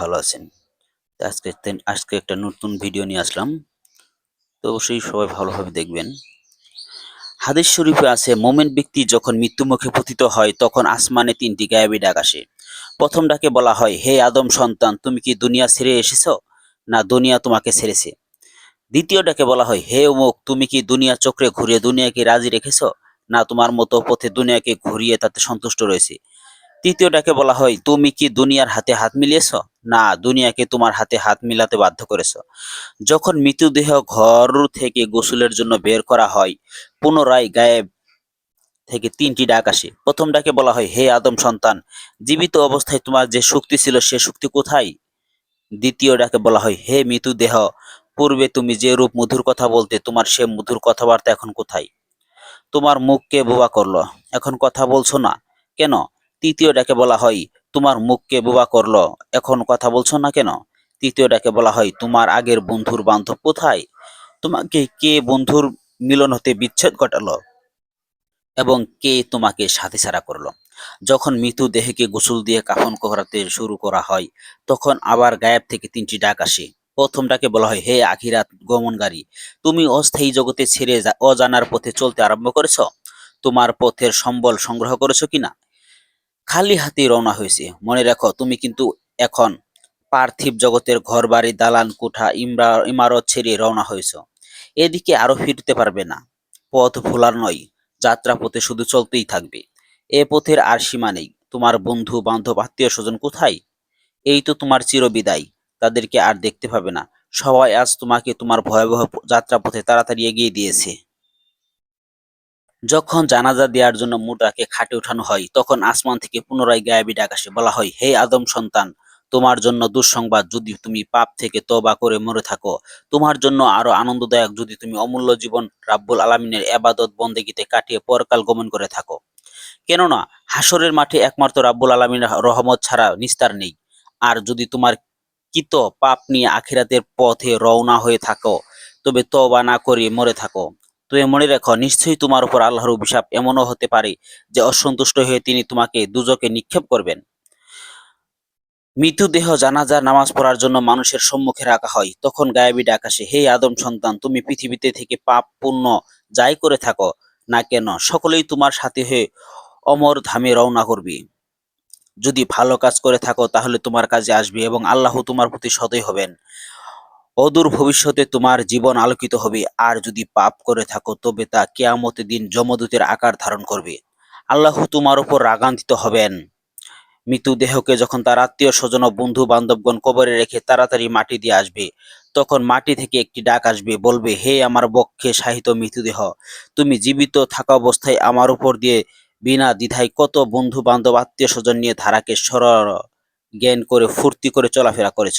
ভালো আছেন। তো আজকে আজকে একটা নতুন ভিডিও নিয়ে আসলাম। তো অবশ্যই সবাই ভালোভাবে দেখবেন। হাদিস শরীফে আছে, মোমেন ব্যক্তি যখন মৃত্যুমুখে পতিত হয়, তখন আসমানে তিনটি গায়েবী ডাক আসে। প্রথম ডাকে বলা হয়, হে আদম সন্তান, তুমি কি দুনিয়া ছেড়ে এসেছ, না দুনিয়া তোমাকে ছেড়েছে? দ্বিতীয় ডাকে বলা হয়, হে অমুক, তুমি কি দুনিয়া চক্রে ঘুরিয়ে দুনিয়াকে রাজি রেখেছো, না তোমার মতো পথে দুনিয়াকে ঘুরিয়ে তাতে সন্তুষ্ট রয়েছে? তৃতীয় ডাকে বলা হয়, তুমি কি দুনিয়ার হাতে হাত মিলিয়েছ? না, দুনিয়াকে তোমার হাতে হাত মিলাতে বাধ্য করেছ। যখন মৃতদেহ ঘর থেকে গোসলের জন্য বের করা হয়, পুনরায় গায়েব থেকে তিনটি ডাক আসে। প্রথম ডাকে বলা হয়, হে আদম সন্তান, জীবিত অবস্থায় তোমার যে শক্তি ছিল, সে শক্তি কোথায়? দ্বিতীয় ডাকে বলা হয়, হে মৃত্যু দেহ পূর্বে তুমি যে রূপ মধুর কথা বলতে, তোমার সে মধুর কথাবার্তা এখন কোথায়? তোমার মুখকে বোবা করল, এখন কথা বলছো না। কেন? তৃতীয় ডাকে বলা হয়, তোমার মুখকে বোবা করল। এখন কথা বলছো না কেন? তৃতীয় ডাকে বলা হয়, তোমার আগের বন্ধুর বান্ধব কোথায়? তোমাকে কে বন্ধুর মিলন হতে বিচ্ছেদ ঘটালো? এবং কে তোমাকে সাথে ছাড়া করল। যখন মৃত্যু দেহকে গোসল দিয়ে কাফন করাতে শুরু করা হয়, তখন আবার গায়েব থেকে তিনটি ডাক আসে। প্রথম ডাকে বলা হয়, হে আখিরাত গমনকারী, তুমি অস্থায়ী জগতে ছেড়ে অজানার পথে চলতে আরম্ভ করেছ? তোমার পথের সম্বল সংগ্রহ করেছ কিনা? খালি হাতে রওনা হয়েছে। মনে রাখো, তুমি কিন্তু এখন পার্থিব জগতের ঘর বাড়ি দালান, কোঠা, ইমরা- ইমারত ছেড়ে রওনা হয়েছ। এদিকে আরও ফিরতে পারবে না। পথ ভোলার নয় যাত্রা পথে শুধু চলতেই থাকবে। এ পথের আর সীমা নেই। তোমার বন্ধু, বান্ধব আত্মীয় স্বজন কোথায়? এই তো তোমার চিরবিদায়। তাদেরকে আর দেখতে পাবে না। সবাই আজ তোমাকে তোমার ভয়াবহ যাত্রা পথে তাড়াতাড়ি এগিয়ে দিয়েছে। যখন জানাজা দেওয়ার জন্য মুদ্রাকে খাটে উঠানো হয়, তখন আসমান থেকে পুনরায় গায়েবী আসে, বলা হয়, হে আদম সন্তান, তোমার জন্য দুঃসংবাদ যদি তুমি পাপ থেকে তবা করে মরে থাকো। তোমার জন্য আরও আনন্দদায়ক যদি তুমি অমূল্য জীবন রাব্বুল আলামিনের এবাদত বন্দেগীতে কাটিয়ে পরকাল গমন করে থাকো। কেননা হাসরের মাঠে একমাত্র রাব্বুল আলামিনের রহমত ছাড়া নিস্তার নেই। আর যদি তোমার কিত পাপ নিয়ে আখিরাতের পথে রওনা হয়ে থাকো, তবে তবা না করে মরে থাকো। তুমি মনে রেখো, নিশ্চয়ই তোমার উপর আল্লাহর অভিশাপ এমনও হতে পারে যে অসন্তুষ্ট হয়ে তিনি তোমাকে দুজকে নিক্ষেপ করবেন। মৃতদেহ জানাজার নামাজ পড়ার জন্য মানুষের সম্মুখে রাখা হয়। তখন গায়েবী ডাক আসে, হে আদম সন্তান, তুমি পৃথিবীতে থেকে পাপ পুণ্য যাই করে থাকো না কেন? সকলেই তোমার সাথে হয়ে অমর ধামে রওনা করবে। যদি ভালো কাজ করে থাকো তাহলে তোমার কাজে আসবে এবং আল্লাহ তোমার প্রতি সদয় হবেন। অদূর ভবিষ্যতে তোমার জীবন আলোকিত হবে। আর যদি পাপ করে থাকো, তবে তা কেয়ামতের দিন যমদূতের আকার ধারণ করবে। আল্লাহ তোমার উপর রাগান্বিত হবেন। মৃতদেহকে যখন তার আত্মীয়, স্বজন ও বন্ধু বান্ধবগণ কবরে রেখে তাড়াতাড়ি মাটি দিয়ে আসবে, তখন মাটি থেকে একটি ডাক আসবে, বলবে, হে আমার বক্ষে সাহিত মৃতদেহ, তুমি জীবিত থাকা অবস্থায় আমার উপর দিয়ে বিনা দ্বিধায় কত বন্ধু বান্ধব আত্মীয় স্বজন নিয়ে ধারাকে সরল জ্ঞান করে ফুর্তি করে চলাফেরা করেছ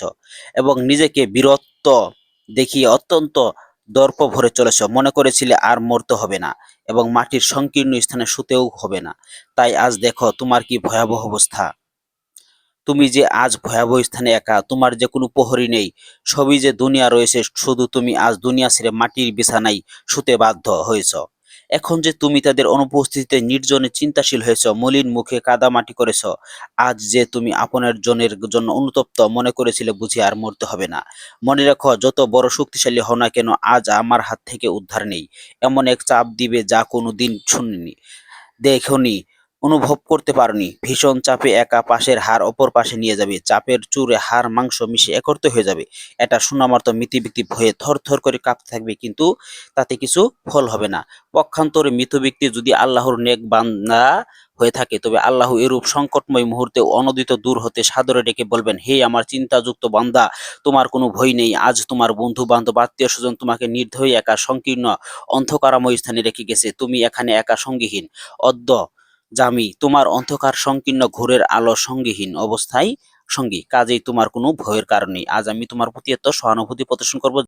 এবং নিজেকে বীরত্ব দেখিয়ে অত্যন্ত দর্প ভরে চলেছ। মনে করেছিলে আর মরতে হবে না এবং মাটির সংকীর্ণ স্থানে শুতেও হবে না। তাই আজ দেখো তোমার কি ভয়াবহ অবস্থা। তুমি যে আজ ভয়াবহ স্থানে একা, তোমার যে কোনো প্রহরী নেই। সবই যে দুনিয়া রয়েছে, শুধু তুমি আজ দুনিয়া ছেড়ে মাটির বিছানায় শুতে বাধ্য হয়েছ। এখন যে তুমি তাদের অনুপস্থিতিতে নির্জনে চিন্তাশীল হয়েছ, মলিন মুখে কাদামাটি করেছ, আজ যে তুমি আপনার জনের জন্য অনুতপ্ত মনে করেছিলে বুঝি আর মরতে হবে না। মনে রাখো, যত বড় শক্তিশালী হও না কেন, আজ আমার হাত থেকে উদ্ধার নেই। এমন এক চাপ দিবে যা কোনো দিন শুনিনি, দেখনি। অনুভব করতে পারোনি। ভীষণ চাপে একা পাশের হাড় অপর পাশে নিয়ে যাবে। চাপের চুরে হাড় মাংস মিশে একত্র হয়ে যাবে। এটা শোনামাত্র মৃত ব্যক্তি ভয়ে থর থর করে কাঁপতে থাকবে কিন্তু তাতে কিছু ফল হবে না। পক্ষান্তরে মৃত ব্যক্তি যদি আল্লাহর নেক বান্দা হয়ে থাকে, তবে আল্লাহ এরূপ সংকটময় মুহূর্তে অনদিত দূর হতে সাদরে ডেকে বলবেন, হে আমার চিন্তাযুক্ত বান্দা, তোমার কোনো ভয় নেই। আজ তোমার বন্ধু বান্ধব আত্মীয় স্বজন তোমাকে নির্দয়, একা সংকীর্ণ, অন্ধকারাময় স্থানে রেখে গেছে। তুমি এখানে একা সঙ্গীহীন। অদ্য জামি তোমার অন্ধকার সংকীর্ণ ঘোরের আলো সঙ্গীহীন অবস্থায় সঙ্গী। কাজেই তোমার কোনো ভয়ের কারণ নেই। আজ আমি তোমার প্রতি এত সহানুভূতি প্রদর্শন করব